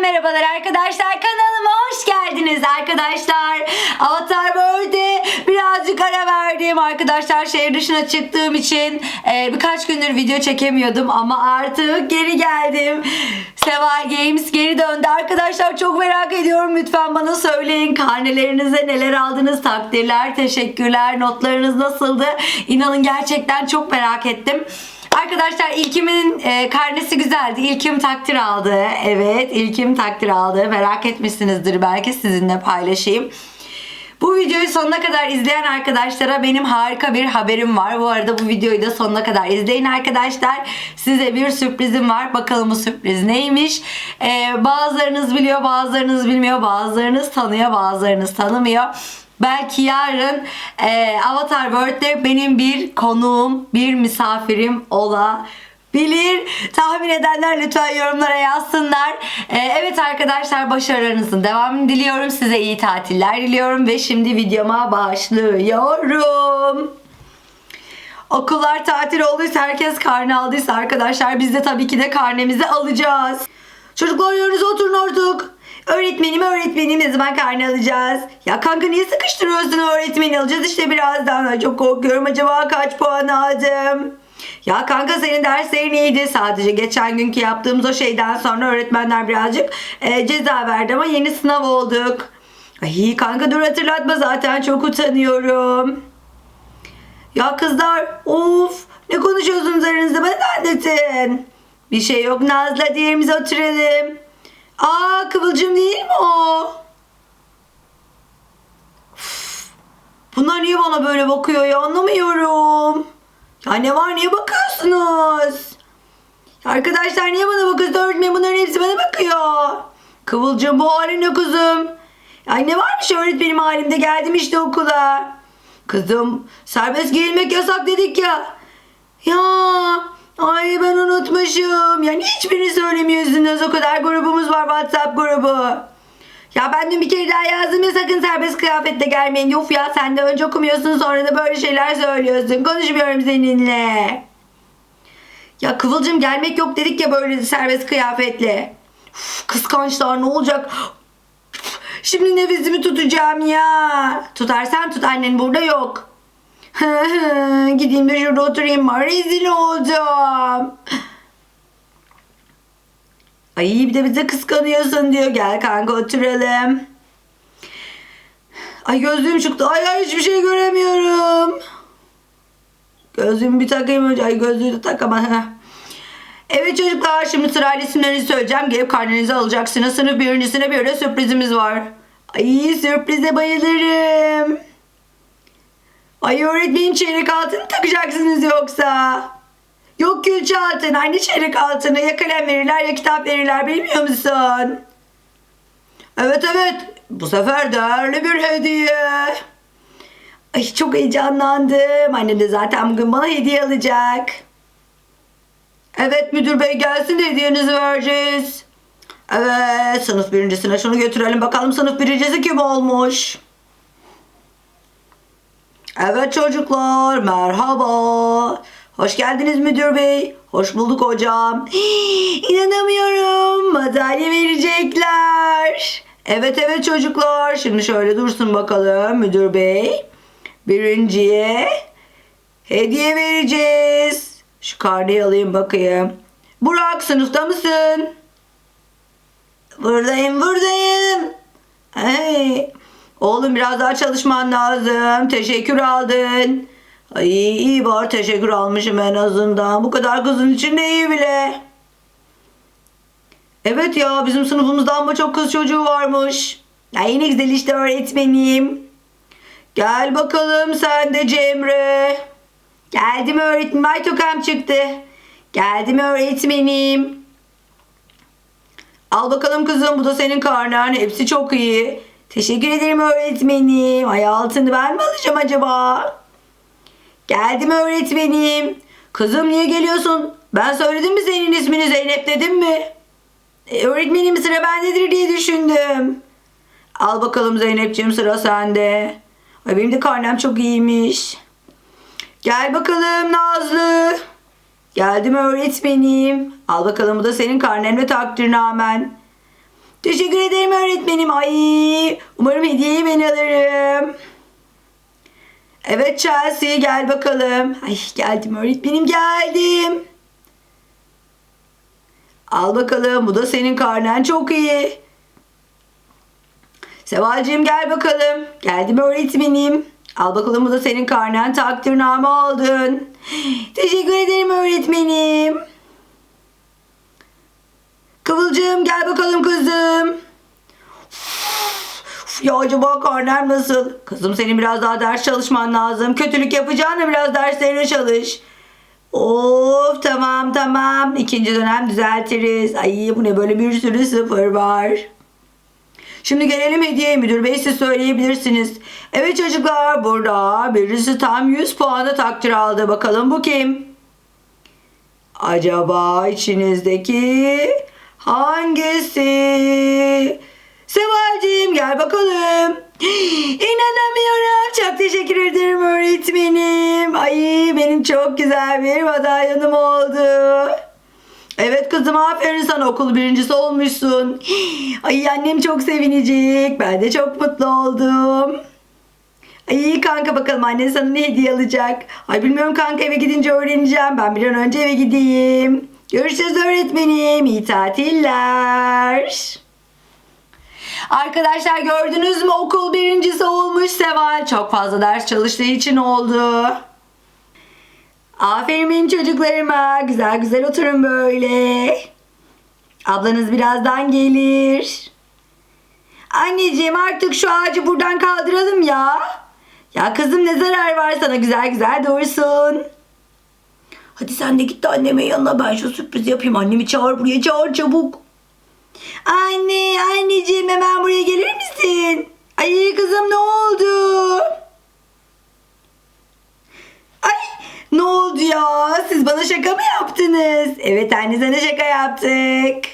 Merhabalar arkadaşlar. Kanalıma hoş geldiniz arkadaşlar. Avatar World'e birazcık ara verdim arkadaşlar. Şehir dışına çıktığım için e, birkaç gündür video çekemiyordum ama artık geri geldim. Seval Games geri döndü arkadaşlar. Çok merak ediyorum. Lütfen bana söyleyin. Karnelerinize neler aldınız? Takdirler, teşekkürler. Notlarınız nasıldı? İnanın gerçekten çok merak ettim. Arkadaşlar İlkim'in e, karnesi güzeldi. İlkim takdir aldı. Evet İlkim takdir aldı. Merak etmişsinizdir belki sizinle paylaşayım. Bu videoyu sonuna kadar izleyen arkadaşlara benim harika bir haberim var. Bu arada bu videoyu da sonuna kadar izleyin arkadaşlar. Size bir sürprizim var. Bakalım bu sürpriz neymiş? Ee, bazılarınız biliyor, bazılarınız bilmiyor, bazılarınız tanıyor, bazılarınız tanımıyor. Belki yarın e, Avatar World'de benim bir konuğum, bir misafirim olabilir. Tahmin edenler lütfen yorumlara yazsınlar. E, evet arkadaşlar başarılarınızın devamını diliyorum. Size iyi tatiller diliyorum ve şimdi videoma başlıyorum. Okullar tatil olduysa herkes karne aldıysa arkadaşlar biz de tabii ki de karnemizi alacağız. Çocuklar yerinize oturun artık. Öğretmenim öğretmenim ne zaman karne alacağız? Ya kanka niye sıkıştırıyorsun öğretmeni alacağız işte birazdan. Ay çok korkuyorum acaba kaç puan aldım? Ya kanka senin derslerin iyiydi. Sadece geçen günkü yaptığımız o şeyden sonra öğretmenler birazcık e, ceza verdi ama yeni sınav olduk. Ay kanka dur hatırlatma zaten çok utanıyorum. Ya kızlar of ne konuşuyorsunuz aranızda bana anlatın. Bir şey yok Nazlı hadi yerimize oturalım. Aa Kıvılcım değil mi o? Üf, Bunlar niye bana böyle bakıyor ya anlamıyorum. Ya ne var niye bakıyorsunuz? Arkadaşlar niye bana bakıyorsunuz? Öğretmenim bunların hepsi bana bakıyor. Kıvılcım bu halin ne kızım? Ya ne varmış öğretmenim halimde geldim işte okula. Kızım serbest giyinmek yasak dedik ya. Ya ay ben unutmuşum. Yani hiçbirini söylemiyorsunuz. O kadar grubumuz var WhatsApp grubu. Ya ben dün bir kere daha yazdım ya sakın serbest kıyafetle gelmeyin. Of ya sen de önce okumuyorsun sonra da böyle şeyler söylüyorsun. Konuşmuyorum seninle. Ya Kıvılcım gelmek yok dedik ya böyle serbest kıyafetle. Uf, kıskançlar ne olacak? Şimdi nefesimi tutacağım ya. Tutarsan tut annen burada yok. Gideyim de şurada oturayım bari rezil oldum. Ay bir de bize kıskanıyorsun diyor. Gel kanka oturalım. Ay gözlüğüm çıktı. Ay ay hiçbir şey göremiyorum. Gözlüğümü bir takayım önce. Ay gözlüğü de tak ama. heh. Evet çocuklar şimdi sırayla isimlerinizi söyleyeceğim. Gelip karnenizi alacaksınız. Sınıf birincisine bir de sürprizimiz var. Ay sürprize bayılırım. Ay öğretmenim çeyrek altını takacaksınız yoksa. Yok külçe altın. Aynı çeyrek altını ya kalem verirler ya kitap verirler bilmiyor musun? Evet evet. Bu sefer değerli bir hediye. Ay çok heyecanlandım. Annem de zaten bugün bana hediye alacak. Evet müdür bey gelsin de hediyenizi vereceğiz. Evet sınıf birincisine şunu götürelim bakalım sınıf birincisi kim olmuş? Evet çocuklar merhaba. Hoş geldiniz müdür bey. Hoş bulduk hocam. İnanamıyorum. Madalya verecekler. Evet evet çocuklar. Şimdi şöyle dursun bakalım müdür bey. Birinciye hediye vereceğiz. Şu karneyi alayım bakayım. Burak sınıfta mısın? Buradayım buradayım. Hey. Oğlum biraz daha çalışman lazım. Teşekkür aldın. Ay iyi var teşekkür almışım en azından. Bu kadar kızın içinde iyi bile. Evet ya bizim sınıfımızda ama çok kız çocuğu varmış. Ay ne güzel işte öğretmenim. Gel bakalım sen de Cemre. Geldim öğretmenim. Ay tokam çıktı. Geldim öğretmenim. Al bakalım kızım bu da senin karnen. Hepsi çok iyi. Teşekkür ederim öğretmenim. Ay altını ben mi alacağım acaba? Geldim öğretmenim. Kızım niye geliyorsun? Ben söyledim mi senin ismini Zeynep dedim mi? E, öğretmenim sıra bendedir diye düşündüm. Al bakalım Zeynepciğim sıra sende. Ay benim de karnem çok iyiymiş. Gel bakalım Nazlı. Geldim öğretmenim. Al bakalım bu da senin karnen ve takdirnamen. Teşekkür ederim öğretmenim. Ay, umarım hediyeyi ben alırım. Evet Chelsea gel bakalım. Ay geldim öğretmenim geldim. Al bakalım bu da senin karnen çok iyi. Sevalcığım gel bakalım. Geldim öğretmenim. Al bakalım bu da senin karnen takdirname aldın. Teşekkür ederim öğretmenim. Kıvılcım gel bakalım kızım. Ya acaba karnem nasıl? Kızım senin biraz daha ders çalışman lazım. Kötülük yapacağına biraz derslerine çalış. Of tamam tamam. İkinci dönem düzeltiriz. Ay bu ne böyle bir sürü sıfır var. Şimdi gelelim hediye müdür bey siz söyleyebilirsiniz. Evet çocuklar burada birisi tam 100 puanı takdir aldı. Bakalım bu kim? Acaba içinizdeki hangisi? Sevalciğim gel bakalım. İnanamıyorum. Çok teşekkür ederim öğretmenim. Ay benim çok güzel bir madalyonum oldu. Evet kızım aferin sana okul birincisi olmuşsun. Ay annem çok sevinecek. Ben de çok mutlu oldum. Ay kanka bakalım annen sana ne hediye alacak. Ay bilmiyorum kanka eve gidince öğreneceğim. Ben bir an önce eve gideyim. Görüşürüz öğretmenim. İyi tatiller. Arkadaşlar gördünüz mü okul birincisi olmuş Seval. Çok fazla ders çalıştığı için oldu. Aferin benim çocuklarıma. Güzel güzel oturun böyle. Ablanız birazdan gelir. Anneciğim artık şu ağacı buradan kaldıralım ya. Ya kızım ne zarar var sana güzel güzel dursun. Hadi sen de git de annemin yanına ben şu sürpriz yapayım. Annemi çağır buraya çağır çabuk. Anne anneciğim hemen buraya gelir misin? Ay kızım ne oldu? Ay ne oldu ya? Siz bana şaka mı yaptınız? Evet anne sana şaka yaptık.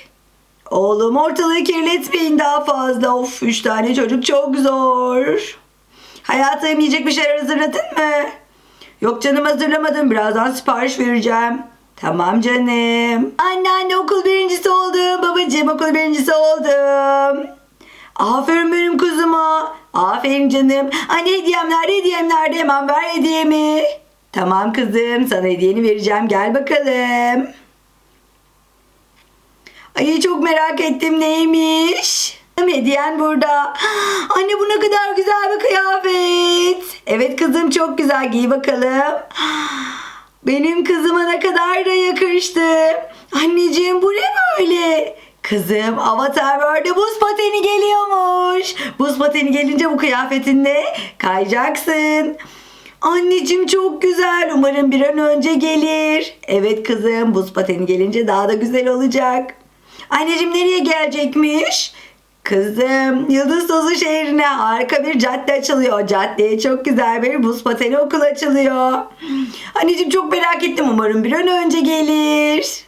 Oğlum ortalığı kirletmeyin daha fazla. Of üç tane çocuk çok zor. Hayatım yiyecek bir şeyler hazırladın mı? Yok canım hazırlamadım. Birazdan sipariş vereceğim. Tamam canım. Anne anne okul birincisi oldum. Babacığım okul birincisi oldum. Aferin benim kızıma. Aferin canım. Anne hediyem nerede hediyem nerede? Hemen ver hediyemi. Tamam kızım sana hediyeni vereceğim. Gel bakalım. Ay çok merak ettim neymiş? Hediyen burada. Anne bu ne kadar güzel bir kıyafet. Evet kızım çok güzel giy bakalım. Benim kızıma ne kadar da yakıştı. Anneciğim bu ne böyle? Kızım Avatar World'e buz pateni geliyormuş. Buz pateni gelince bu kıyafetinle kayacaksın. Anneciğim çok güzel. Umarım bir an önce gelir. Evet kızım buz pateni gelince daha da güzel olacak. Anneciğim nereye gelecekmiş? Kızım Yıldız Tozu şehrine harika bir cadde açılıyor. Caddeye çok güzel bir buz pateni okul açılıyor. Anneciğim çok merak ettim. Umarım bir an önce gelir.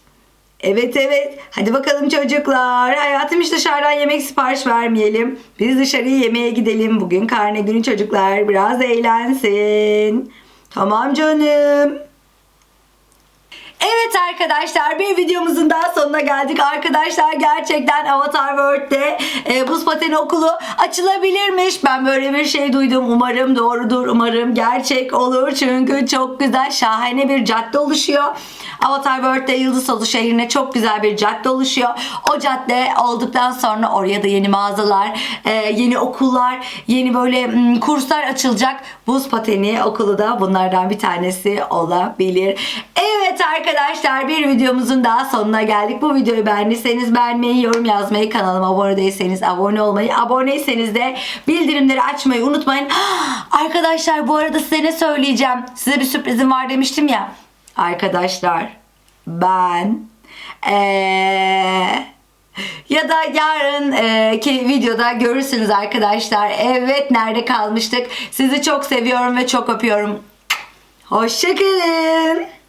Evet evet. Hadi bakalım çocuklar. Hayatım hiç dışarıdan yemek sipariş vermeyelim. Biz dışarıya yemeğe gidelim. Bugün karne günü çocuklar. Biraz eğlensin. Tamam canım. Evet arkadaşlar bir videomuzun daha sonuna geldik. Arkadaşlar gerçekten Avatar World'de e, buz pateni okulu açılabilirmiş. Ben böyle bir şey duydum. Umarım doğrudur. Umarım gerçek olur. Çünkü çok güzel şahane bir cadde oluşuyor. Avatar World'de Yıldız Halı şehrine çok güzel bir cadde oluşuyor. O cadde olduktan sonra oraya da yeni mağazalar, e, yeni okullar, yeni böyle mm, kurslar açılacak. Buz pateni okulu da bunlardan bir tanesi olabilir. Evet arkadaşlar bir videomuzun daha sonuna geldik. Bu videoyu beğendiyseniz beğenmeyi, yorum yazmayı, kanalıma abone değilseniz abone olmayı, aboneyseniz de bildirimleri açmayı unutmayın. Arkadaşlar bu arada size ne söyleyeceğim? Size bir sürprizim var demiştim ya. Arkadaşlar ben eee ya da yarınki videoda görürsünüz arkadaşlar. Evet nerede kalmıştık? Sizi çok seviyorum ve çok öpüyorum. Hoşçakalın.